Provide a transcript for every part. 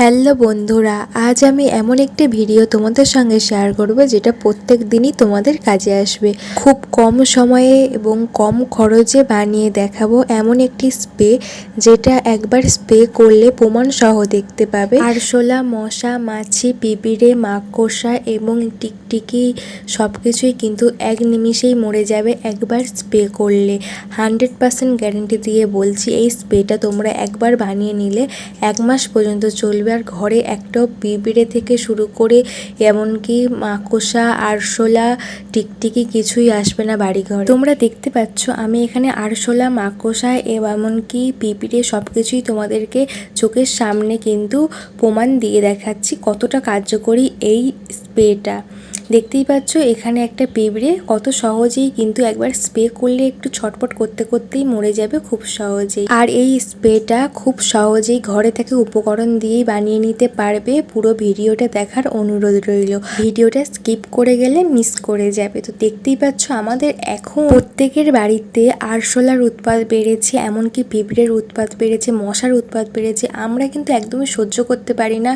Hello বন্ধুরা, আজ আমি এমন একটি ভিডিও তোমাদের সঙ্গে শেয়ার করব যেটা প্রত্যেক দিনই তোমাদের কাজে আসবে। খুব কম সময়ে এবং কম খরচে বানিয়ে দেখাবো এমন একটি স্প্রে যেটা একবার স্প্রে করলে প্রমাণ সহ দেখতে পাবে। আরশোলা মশা, মাছি পিঁপড়ে মাকড়সা এবং টিকটিকি সব কিছুই কিন্তু এক নিমিষেই মরে যাবে একবার স্প্রে করলে। হান্ড্রেড পার্সেন্ট গ্যারেন্টি দিয়ে বলছি, এই স্প্রেটা তোমরা একবার বানিয়ে নিলে এক মাস পর্যন্ত চলবে। আর ঘরে একটাও পিঁপড়ে থেকে শুরু করে এমনকি মাকসা আরশোলা, টিকটিকি কিছুই আসবে না বাড়ি ঘর তোমরা দেখতে পাচ্ছ, আমি এখানে আরশোলা মাকসা এমনকি পিঁপড়ে সব কিছুই তোমাদেরকে চোখের সামনে কিন্তু প্রমাণ দিয়ে দেখাচ্ছি কতটা কার্যকরী এই স্প্রেটা। দেখতেই পাচ্ছ এখানে একটা পিঁপড়ে কত সহজেই কিন্তু একবার স্প্রে করলে একটু ছটপট করতে করতেই মরে যাবে খুব সহজেই। আর এই স্প্রেটা খুব সহজেই ঘরে থেকে উপকরণ দিয়েই বানিয়ে নিতে পারবে। পুরো ভিডিওটা দেখার অনুরোধ রইল। ভিডিওটা স্কিপ করে গেলে মিস করে যাবে। তো দেখতেই পাচ্ছ আমাদের এখন প্রত্যেকের বাড়িতে আরশোলার উৎপাদ বেড়েছে, এমনকি পিঁপড়ের উৎপাদ বেড়েছে, মশার উৎপাদ বেড়েছে। আমরা কিন্তু একদমই সহ্য করতে পারি না।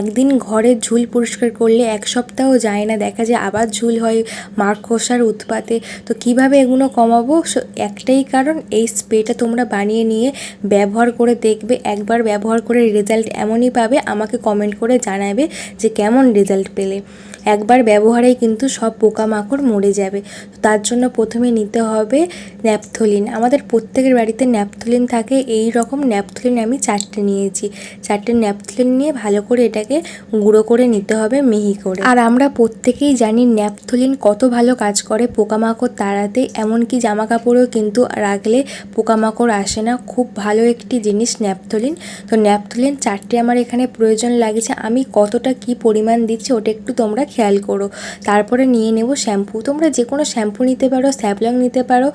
একদিন ঘরের ঝুল পরিষ্কার করলে এক সপ্তাহ যায় না দেখা যায় আবার ঝুল হয় মাকড়সার উৎপাতে। তো কীভাবে এগুলো কমাবো? একটাই কারণ, এই স্প্রেটা তোমরা বানিয়ে নিয়ে ব্যবহার করে দেখবে। একবার ব্যবহার করে রেজাল্ট এমনই পাবে, আমাকে কমেন্ট করে জানাবে যে কেমন রেজাল্ট পেলে। একবার ব্যবহারেই কিন্তু সব পোকামাকড় মরে যাবে। তার জন্য প্রথমে নিতে হবে ন্যাপথলিন। আমাদের প্রত্যেকের বাড়িতে ন্যাপথলিন থাকে, এই রকম ন্যাপথলিন আমি চারটে নিয়েছি। চারটে ন্যাপথলিন নিয়ে ভালো করে এটাকে গুঁড়ো করে নিতে হবে মিহি করে। আর আমরা প্রত্যেকেই জানি ন্যাপথলিন কত ভালো কাজ করে পোকামাকড় তাড়াতে, এমনকি জামা কাপড়েও কিন্তু রাখলে পোকামাকড় আসে না। খুব ভালো একটি জিনিস ন্যাপথলিন। তো ন্যাপথলিন চারটে আমার এখানে প্রয়োজন লাগছে। আমি কতটা কি পরিমাণ দিচ্ছি ওটা একটু তোমরা খেয়াল করো। তারপরে নিয়ে নেব শ্যাম্পু। তোমরা যে কোনো শ্যাম্পু নিতে পারো স্যাভলং নিতে পারো।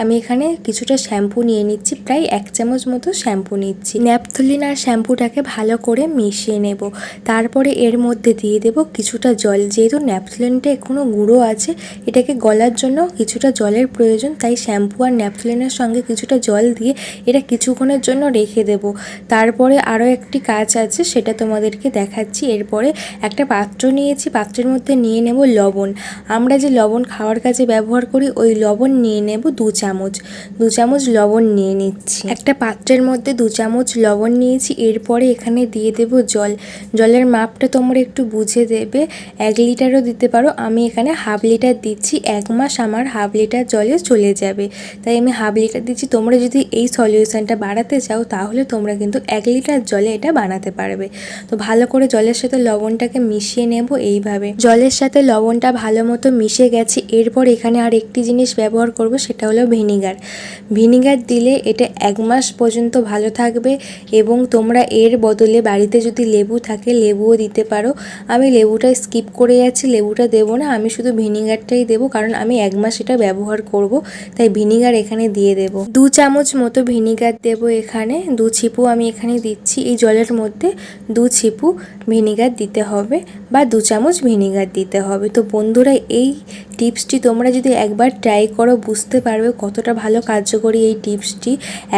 আমি এখানে কিছুটা শ্যাম্পু নিয়ে নিচ্ছি, প্রায় এক চামচ মতো শ্যাম্পু নিচ্ছি। ন্যাপথলিন আর শ্যাম্পুটাকে ভালো করে মিশিয়ে নেব। তারপরে এর মধ্যে দিয়ে দেব কিছুটা জল, যেহেতু ন্যাপথলিনটা এখনও গুঁড়ো আছে, এটাকে গলার জন্য কিছুটা জলের প্রয়োজন, তাই শ্যাম্পু আর ন্যাপথলিনের সঙ্গে কিছুটা জল দিয়ে এটা কিছুক্ষণের জন্য রেখে দেব। তারপরে আরও একটি কাজ আছে, সেটা তোমাদেরকে দেখাচ্ছি। এরপরে একটা পাত্র নিয়েছি, পাত্রের মধ্যে নিয়ে নেব লবণ। আমরা যে লবণ খাওয়ার কাজে ব্যবহার করি, ওই লবণ নিয়ে নেব দু চামচ। দু চামচ লবণ নিয়ে নিচ্ছি। একটা পাত্রের মধ্যে দু চামচ লবণ নিয়েছি, এরপরে এখানে দিয়ে দেব জল। জলের মাপটা তোমরা একটু বুঝে দেবে। এক লিটারও দিতে পারো। আমি এখানে হাফ লিটার দিচ্ছি। এক মাস আমার হাফ লিটার জলে চলে যাবে। তাই আমি হাফ লিটার দিচ্ছি। তোমরা যদি এই সলিউশনটা বাড়াতে চাও, তাহলে তোমরা কিন্তু এক লিটার জলে এটা বানাতে পারবে। তো ভালো করে জলের সাথে লবণটাকে মিশিয়ে নেব এইভাবে। জলের সাথে লবণটা ভালো মতো মিশে গেছে। এরপর এখানে আর একটি জিনিস ব্যবহার করব, সেটা হলো ভিনিগার। ভিনিগার দিলে এটা এক মাস পর্যন্ত ভালো থাকবে এবং তোমরা এর বদলে বাড়িতে যদি লেবু থাকে, লেবুও দিতে পারো। আমি লেবুটা স্কিপ করে যাচ্ছি লেবুটা দেবো না, আমি শুধু ভিনিগারটাই দেবো, কারণ আমি এক মাস এটা ব্যবহার করব, তাই ভিনিগার এখানে দিয়ে দেব। দু চামচ মতো ভিনিগার দেব এখানে, দু ছিপু আমি এখানে দিচ্ছি, এই জলের মধ্যে দু ছিপু ভিনিগার দিতে হবে বা দু চামচ ভিনিগার দিতে হবে। তো বন্ধুরা, এই টিপসটি তোমরা যদি একবার ট্রাই করো, বুঝতে পারবে কতটা ভালো কার্যকরী এই টিপসটি।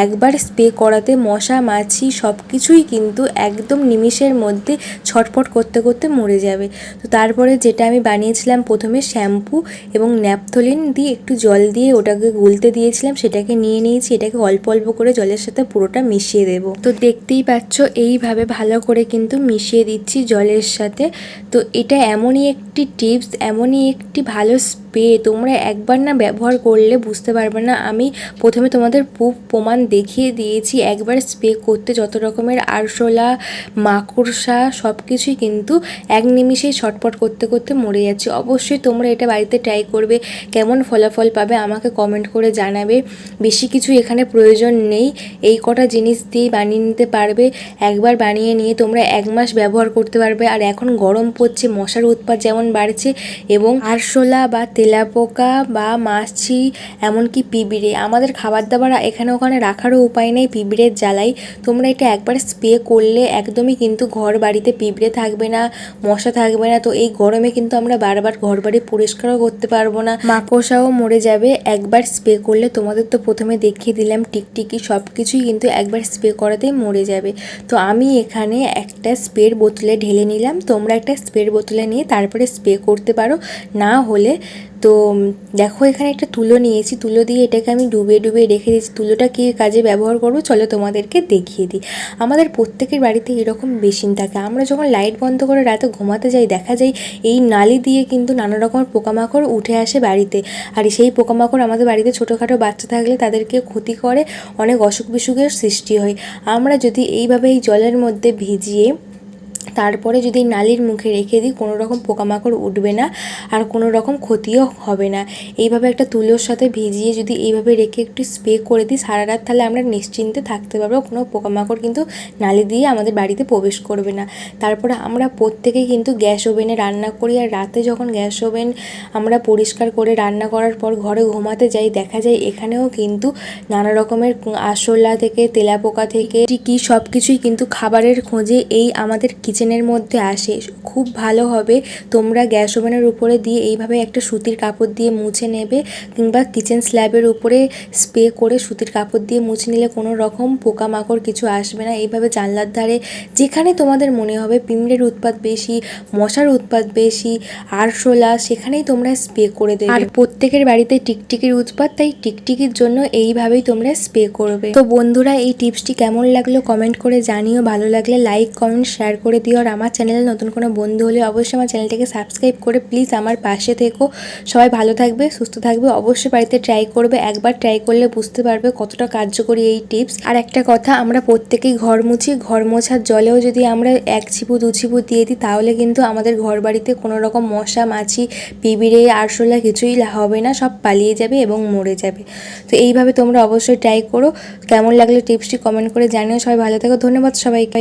একবার স্প্রে করাতে মশা, মাছি সব কিছুই কিন্তু একদম নিমিষের মধ্যে ছটফট করতে করতে মরে যাবে। তো তারপরে যেটা আমি বানিয়েছিলাম প্রথমে শ্যাম্পু এবং ন্যাপথলিন দিয়ে একটু জল দিয়ে ওটাকে গুলতে দিয়েছিলাম, সেটাকে নিয়ে নিয়েছি, এটাকে অল্প অল্প করে জলের সাথে পুরোটা মিশিয়ে দেব। তো দেখতেই পাচ্ছ, এইভাবে ভালো করে কিন্তু মিশিয়ে দিচ্ছি জলের সাথে। তো এটা এমনই একটি টিপস, এমনই একটি ভালো just স্প্রে তোমরা একবার না ব্যবহার করলে বুঝতে পারবে না। আমি প্রথমে তোমাদের প্রুফ প্রমাণ দেখিয়ে দিয়েছি, একবার স্প্রে করতে যত রকমের আরশোলা, মাকড়সা সব কিছুই কিন্তু এক নিমিষেই ছটপট করতে করতে মরে যাচ্ছে। অবশ্যই তোমরা এটা বাড়িতে ট্রাই করবে, কেমন ফলাফল পাবে আমাকে কমেন্ট করে জানাবে। বেশি কিছু এখানে প্রয়োজন নেই, এই কটা জিনিস দিয়েই বানিয়ে নিতে পারবে। একবার বানিয়ে নিয়ে তোমরা এক মাস ব্যবহার করতে পারবে। আর এখন গরম পড়ছে, মশার উৎপাত যেমন বাড়ছে এবং আরশোলা বা তেলাপোকা বা মাছি, এমনকি পিঁপড়ে। আমাদের খাবার দাবার এখানে ওখানে রাখারও উপায় নেই পিঁপড়ের জ্বালাই তোমরা এটা একবার স্প্রে করলে একদমই কিন্তু ঘর বাড়িতে পিঁপড়ে থাকবে না, মশা থাকবে না। তো এই গরমে কিন্তু আমরা বারবার ঘর বাড়ি পরিষ্কারও করতে পারব না। মাকড়সাও মরে যাবে। একবার স্প্রে করলে তোমাদের তো প্রথমে দেখিয়ে দিলাম টিকটিকি সব কিছুই কিন্তু একবার স্প্রে করাতেই মরে যাবে। তো আমি এখানে একটা স্প্রের বোতলে ঢেলে নিলাম। তোমরা একটা স্প্রের বোতলে নিয়ে তারপরে স্প্রে করতে পারো। না হলে তো দেখো এখানে একটা তুলো নিয়েছি। তুলো দিয়ে এটাকে আমি ডুবিয়ে ডুবিয়ে রেখে দিয়েছি। তুলোটা কী কাজে ব্যবহার করব? চলো তোমাদেরকে দেখিয়ে দিই। আমাদের প্রত্যেকের বাড়িতে এরকম বেসিন থাকে। আমরা যখন লাইট বন্ধ করে রাতে ঘুমাতে যাই, দেখা যায় এই নালি দিয়ে কিন্তু নানা রকমের পোকামাকড় উঠে আসে বাড়িতে। আর সেই পোকামাকড় আমাদের বাড়িতে ছোটোখাটো বাচ্চা থাকলে তাদেরকে ক্ষতি করে, অনেক অসুখ বিসুখের সৃষ্টি হয়। আমরা যদি এইভাবে এই জলের মধ্যে ভিজিয়ে তারপরে যদি নালির মুখে রেখে দিই, কোনো রকম পোকামাকড় উঠবে না আর কোনো রকম ক্ষতিও হবে না। এইভাবে একটা তুলোর সাথে ভিজিয়ে যদি এইভাবে রেখে একটু স্প্রে করে দিই, সারা রাত তাহলে আমরা নিশ্চিন্তে থাকতে পারব কোনো পোকামাকড় কিন্তু নালি দিয়ে আমাদের বাড়িতে প্রবেশ করবে না। তারপরে আমরা প্রত্যেকেই কিন্তু গ্যাস ওভেনে রান্না করি আর রাতে যখন গ্যাস ওভেন আমরা পরিষ্কার করে রান্না করার পর ঘরে ঘুমাতে যাই, দেখা যায় এখানেও কিন্তু নানা রকমের আরশোলা থেকে, তেলাপোকা থেকে, কি সব কিছুই কিন্তু খাবারের খোঁজে এই আমাদের কিচেনের মধ্যে আসে। খুব ভালো হবে তোমরা গ্যাস ওভেনের উপরে দিয়ে এইভাবে একটা সুতির কাপড় দিয়ে মুছে নেবে কিংবা কিচেন স্ল্যাবের উপরে স্প্রে করে সুতির কাপড় দিয়ে মুছে নিলে কোনো রকম পোকামাকড় কিছু আসবে না। এইভাবে জানলার ধারে যেখানে তোমাদের মনে হবে পিঁমড়ের উৎপাত বেশি, মশার উৎপাত বেশি, আরশোলা, সেখানেই তোমরা স্প্রে করে দেবে। আর প্রত্যেকের বাড়িতে টিকটিকির উৎপাত, তাই টিকটিকির জন্য এইভাবেই তোমরা স্প্রে করবে। তো বন্ধুরা, এই টিপসটি কেমন লাগল কমেন্ট করে জানিও। ভালো লাগলে লাইক, কমেন্ট, শেয়ার করে দিও আর আমার চ্যানেলে নতুন কোনো বন্ধু হলে অবশ্যই আমার চ্যানেলটাকে সাবস্ক্রাইব করে প্লিজ আমার পাশে থেকো। সবাই ভালো থাকবে, সুস্থ থাকবে, অবশ্যই বাড়িতে ট্রাই করবে, একবার ট্রাই করলে বুঝতে পারবে কতটা কার্যকরী এই টিপস আর একটা কথা, আমরা প্রত্যেকেই ঘর মুছি, ঘর মোছার জলেও যদি আমরা এক ছিপু, দু ছিপু দিয়ে দিই, তাহলে কিন্তু আমাদের ঘর বাড়িতে কোনো রকম মশা, মাছি, পিঁপড়ে, আরশোলা কিছুই হবে না, সব পালিয়ে যাবে এবং মরে যাবে। তো এইভাবে তোমরা অবশ্যই ট্রাই করো। কেমন লাগল টিপসটি কমেন্ট করে জানিও। সবাই ভালো থাকো। ধন্যবাদ সবাইকে।